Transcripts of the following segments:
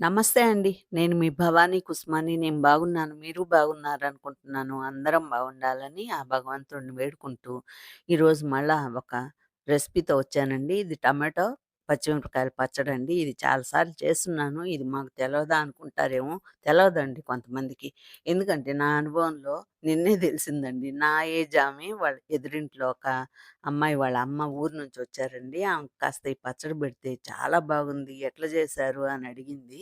నమస్తే అండి. నేను మీ భవానీ కుస్మాని. నేను బాగున్నాను. మీరు బాగున్నారనుకుంటున్నాను. అందరం బాగుండాలని ఆ భగవంతుడిని వేడుకుంటూ, ఈరోజు మళ్ళా ఒక రెసిపీతో వచ్చానండి. ఇది టమాటో, పచ్చిమిరపకాయల అండి ఇది చాలాసార్లు చేస్తున్నాను ఇది మాకు తెలవదా అనుకుంటారేమో! తెలవదండి కొంతమందికి. ఎందుకంటే నా అనుభవంలో నిన్నే తెలిసిందండి. నా ఏజ్ ఆమె వాళ్ళ ఎదురింట్లో ఒక అమ్మాయి వాళ్ళ అమ్మ ఊరు నుంచి వచ్చారండి. ఆమె కాస్త ఈ పచ్చడి పెడితే చాలా బాగుంది. ఎట్లా చేశారు అని అడిగింది.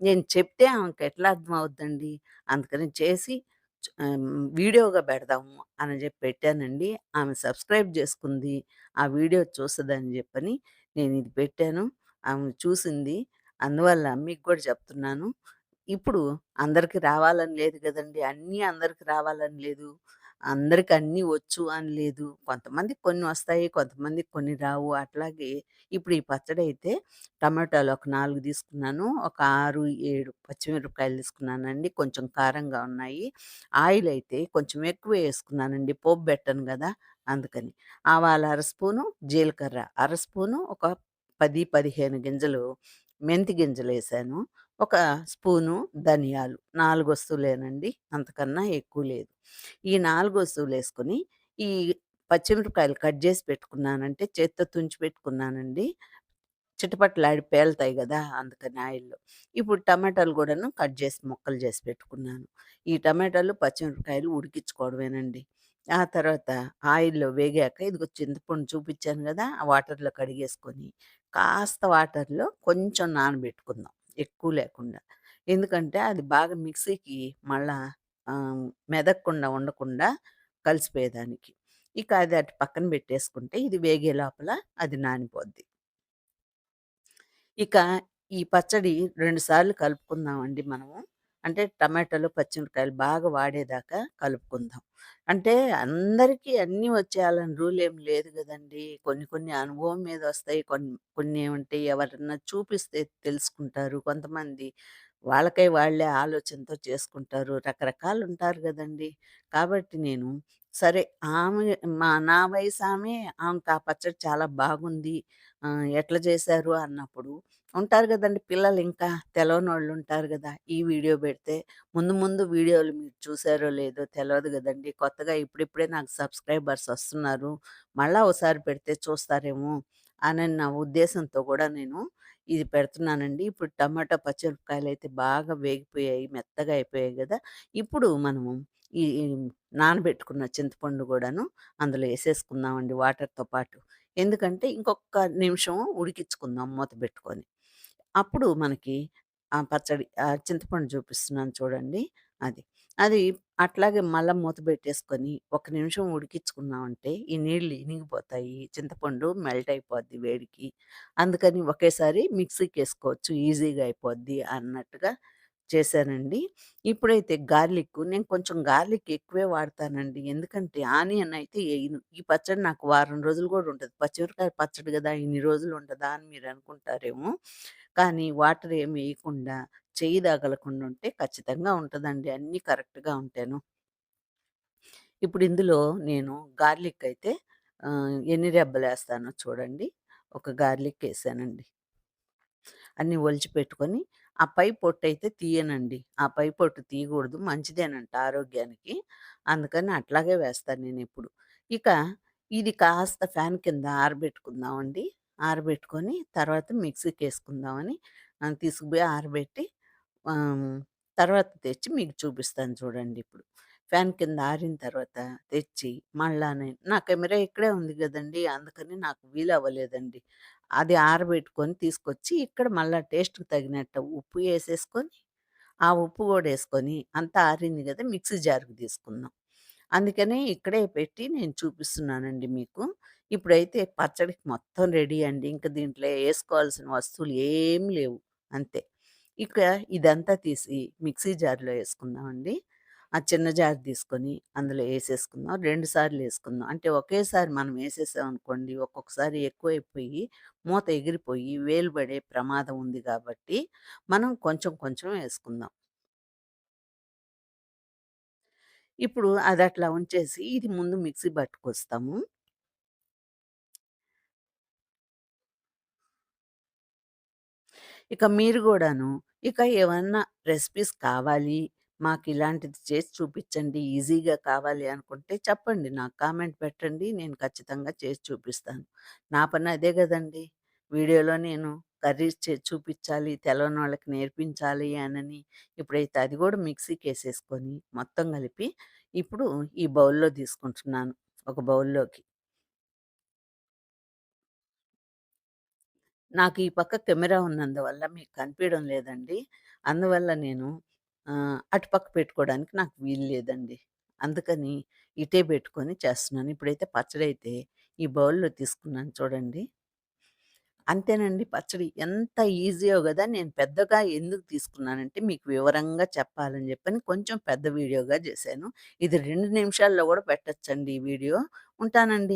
నేను చెప్తే ఆమెకి ఎట్లా అర్థం అవుద్దండి అందుకని చేసి వీడియోగా పెడదాము అని చెప్పి పెట్టానండి. ఆమె సబ్స్క్రైబ్ చేసుకుంది. ఆ వీడియో చూస్తుందని చెప్పని నేను ఇది పెట్టాను. ఆమె చూసింది. అందువల్ల మీకు కూడా చెప్తున్నాను. ఇప్పుడు అందరికీ రావాలని లేదు కదండి అన్నీ అందరికీ రావాలని లేదు. అందరికి అన్నీ వచ్చు అని లేదు. కొంతమంది కొన్ని వస్తాయి. కొంతమంది కొన్ని రావు. అట్లాగే ఇప్పుడు ఈ పచ్చడి అయితే టమాటాలు ఒక నాలుగు తీసుకున్నాను. ఒక 6, 7 పచ్చిమిరపకాయలు తీసుకున్నానండి. కొంచెం కారంగా ఉన్నాయి. ఆయిల్ అయితే కొంచెం ఎక్కువ వేసుకున్నానండి పోపు పెట్టను కదా అందుకని. ఆవాల అర స్పూను, జీలకర్ర అర స్పూను, ఒక 10, 15 గింజలు మెంతి గింజలు వేసాను ఒక స్పూను ధనియాలు. నాలుగు వస్తువులేనండి. అంతకన్నా ఎక్కువ లేదు. ఈ నాలుగు వస్తువులు వేసుకొని ఈ పచ్చిమిరపకాయలు కట్ చేసి పెట్టుకున్నానంటే చేత్తో తుంచి పెట్టుకున్నానండి. చిటపటలాడి పేలుతాయి కదా అందుకని ఆయిల్‌లో. ఇప్పుడు టమాటాలు కూడాను కట్ చేసి ముక్కలు చేసి పెట్టుకున్నాను. ఈ టమాటాలు, పచ్చిమిరపకాయలు ఉడికించుకోవడమేనండి. ఆ తర్వాత ఆయిల్‌లో వేగాక ఇదిగో చింతపండు చూపించాను కదా ఆ వాటర్‌లో కడిగేసుకొని, కాస్త వాటర్‌లో కొంచెం నానబెట్టుకుందాం. ఎక్కువ లేకుండా. ఎందుకంటే అది బాగా మిక్సీకి మళ్ళా మెదక్కుండా ఉండకుండా కలిసిపోయేదానికి. ఇక అది అటు పక్కన పెట్టేసుకుంటే ఇది వేగే లోపల అది నానిపోద్ది. ఇక ఈ పచ్చడి 2 సార్లు కలుపుకుందామండి మనము. అంటే టమాటాలు, పచ్చిమిరపకాయలు బాగా వాడేదాకా కలుపుకుందాం. అంటే అందరికీ అన్నీ వచ్చేయాలని రూల్ ఏం లేదు కదండి కొన్ని కొన్ని అనుభవం మీద వస్తాయి. కొన్ని కొన్ని ఏమంటే ఎవరన్నా చూపిస్తే తెలుసుకుంటారు. కొంతమంది వాళ్ళకై వాళ్ళే ఆలోచనతో చేసుకుంటారు. రకరకాలు ఉంటారు కదండి కాబట్టి నేను సరే ఆమె మా నా వయసామె ఆమెకు ఆ పచ్చడి చాలా బాగుంది. ఎట్లా చేశారు అన్నప్పుడు ఉంటారు కదండి పిల్లలు ఇంకా తెలవని వాళ్ళు ఉంటారు కదా ఈ వీడియో పెడితే ముందు ముందు వీడియోలు మీరు చూసారో లేదో తెలియదు కదండి కొత్తగా ఇప్పుడిప్పుడే నాకు సబ్స్క్రైబర్స్ వస్తున్నారు. మళ్ళీ ఒకసారి పెడితే చూస్తారేమో అని నా ఉద్దేశంతో కూడా నేను ఇది పెడుతున్నానండి. ఇప్పుడు టమాటా, పచ్చిమిరపకాయలయితే బాగా వేగిపోయాయి. మెత్తగా అయిపోయాయి కదా ఇప్పుడు మనము ఈ నానబెట్టుకున్న చింతపండు కూడాను అందులో వేసేసుకుందామండి వాటర్‌తో పాటు. ఎందుకంటే ఇంకొక నిమిషం ఉడికించుకుందాం మూత పెట్టుకొని అప్పుడు మనకి ఆ పచ్చడి చింతపండు చూపిస్తున్నాను చూడండి అది. అది అట్లాగే మళ్ళీ మూత పెట్టేసుకొని ఒక నిమిషం ఉడికించుకున్నామంటే ఈ నీళ్ళు ఇనిగిపోతాయి. చింతపండు మెల్ట్ అయిపోద్ది వేడికి. అందుకని ఒకేసారి మిక్సీకి వేసుకోవచ్చు ఈజీగా అయిపోద్ది అన్నట్టుగా చేశానండి. ఇప్పుడైతే గార్లిక్ నేను కొంచెం గార్లిక్ ఎక్కువే వాడతానండి. ఎందుకంటే ఆనియన్ అయితే ఎయను. ఈ పచ్చడి నాకు వారం రోజులు గూడా ఉంటది. పచ్చిమిరపకాయ పచ్చడి గదా! ఇన్ని రోజులు ఉంటుందా అని మీరనుకుంటారేమో! కానీ వాటర్ ఏమి ఎయకుండా చెయ్యి తగలకుండా ఉంటే ఖచ్చితంగా ఉంటదండి. అన్నీ కరెక్ట్‌గా ఉంటేను. ఇప్పుడు ఇందులో నేను గార్లిక్ అయితే ఆహ్, ఎన్ని రెబ్బలేస్తానో చూడండి. ఒక గార్లిక్ ఎసానండి. అన్నీ ఒలిచిపెట్టుకొని, ఆ పై పొట్టయితే తీయనండి. ఆ పై పొట్టు తీయకూడదు మంచిదేనంట ఆరోగ్యానికి. అందుకని అట్లాగే వేస్తాను నేను ఇప్పుడు ఇక ఇది కాస్త ఫ్యాన్ కింద ఆరబెట్టుకుందామండి. ఆరబెట్టుకొని తర్వాత మిక్సీకి వేసుకుందామని తీసుకుపోయి ఆరబెట్టి తర్వాత తెచ్చి మీకు చూపిస్తాను చూడండి ఇప్పుడు ఫ్యాన్ కింద ఆరిన తర్వాత తెచ్చి మళ్ళా నేను నా కెమెరా ఇక్కడే ఉంది కదండి అందుకని నాకు వీలు అవ్వలేదండి అది ఆరబెట్టుకొని తీసుకొచ్చి ఇక్కడ మళ్ళీ టేస్ట్‌కి తగినట్టు ఉప్పు వేసేసుకొని ఆ ఉప్పు కూడా వేసుకొని అంతా ఆరింది కదా మిక్సీ జార్‌కి తీసుకుందాం. అందుకనే ఇక్కడే పెట్టి నేను చూపిస్తున్నానండి మీకు. ఇప్పుడైతే పచ్చడికి మొత్తం రెడీ అండి. ఇంక దీంట్లో వేసుకోవాల్సిన వస్తువులు ఏం లేవు. అంతే. ఇక ఇదంతా తీసి మిక్సీ జార్‌లో వేసుకుందామండి ఆ చిన్న జార్ తీసుకొని అందులో వేసేసుకుందాం రెండు సార్లు వేసుకుందాం అంటే ఒకేసారి మనం వేసేసామనుకోండి ఒక్కొక్కసారి ఎక్కువైపోయి మూత ఎగిరిపోయి వేలు పడే ప్రమాదం ఉంది కాబట్టి మనం కొంచెం కొంచెం వేసుకుందాం ఇప్పుడు అది అట్లా ఉంచేసి ఇది ముందు మిక్సీ పట్టుకొస్తాము. ఇక మీరు కూడాను ఇక ఏమన్నా రెసిపీస్ కావాలి, మాకు ఇలాంటిది చేసి చూపించండి ఈజీగా కావాలి అనుకుంటే చెప్పండి. నాకు కామెంట్ పెట్టండి. నేను ఖచ్చితంగా చేసి చూపిస్తాను. నా పని అదే కదండి వీడియోలో నేను కర్రీస్ చేసి తెలవని వాళ్ళకి నేర్పించాలి అనని ఇప్పుడైతే అది కూడా మిక్సీకి వేసేసుకొని మొత్తం కలిపి ఇప్పుడు ఈ బౌల్‌లో తీసుకుంటున్నాను. ఒక బౌల్‌లోకి. నాకు ఈ పక్క కెమెరా ఉన్నందువల్ల మీకు కనిపియడం లేదండి. అందువల్ల నేను అటుపక్క పెట్టుకోవడానికి నాకు వీలు లేదండి. అందుకని ఇటే పెట్టుకొని చేస్తున్నాను. ఇప్పుడైతే పచ్చడి అయితే ఈ బౌల్‌లో తీసుకున్నాను చూడండి. అంతేనండి పచ్చడి. ఎంత ఈజీయో కదా నేను పెద్దగా ఎందుకు తీసుకున్నానంటే మీకు వివరంగా చెప్పాలని చెప్పని కొంచెం పెద్ద వీడియోగా చేశాను ఇది రెండు నిమిషాల్లో కూడా పెట్టొచ్చండి ఈ వీడియో. ఉంటానండి.